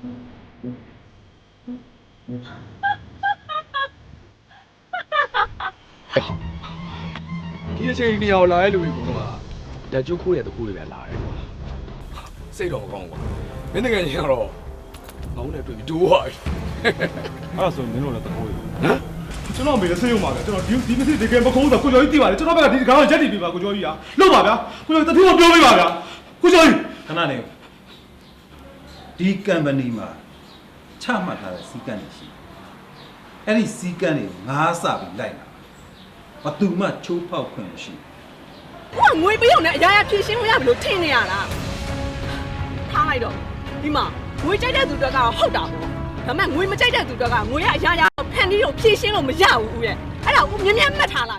ဒီအချိန်ကြီးအောင်လာတဲ့လူတွေကတော့လက်ကျုပ်ခိုးတဲ့တကူတွေပဲလာတယ်ကွာစိတ်တော့မကောင်းဘူးကွာမင်းတကယ်ကြီးကတော့ငေါင်းနဲ့တွေ့ပြီးဒိုးသွားပြီအဲ့ဒါဆိုမင်းတို့လည်းတကိုးရဟမ်ကျွန်တော်မေလည်းဆေးရုံပါဗျာကျွန်တော်ဒီဒီမစစ်တကယ်မခိုးဘူးဆိုကိုကျော်ကြီးတည်ပါလေကျွန်တော်ဘက်ကဒီကောင်ရက်တည်ပြပါကိုကျော်ကြီးဟာလောက်ပါဗျာကိုကျော်ကြီးတတိယပြောပေးပါဗျာကိုကျော်ကြီးခဏနေ ဒီ company မှာချမှတ်ထားတဲ့စီကံတွေရှိတယ်အဲ့ဒီစီကံတွေကိုငါးစပြီးလိုက်လာဘသူမှချိုးဖောက်ခွင့်မရှိဘူးဟိုကငွေပေးအောင်နဲ့အရာရာဖြည့်ရှင်းလို့ရမလို့ထင်နေရလားထားလိုက်တော့ဒီမှာငွေကြိုက်တဲ့သူတွေကဟုတ်တာပေါ့ဒါပေမဲ့ငွေမကြိုက်တဲ့သူတွေကငွေရအရာရာဖန်တီးလို့ဖြည့်ရှင်းလို့မရဘူးဦးရဲ့အဲ့ဒါဦးမြင်းမြတ်မှတ်ထားလိုက်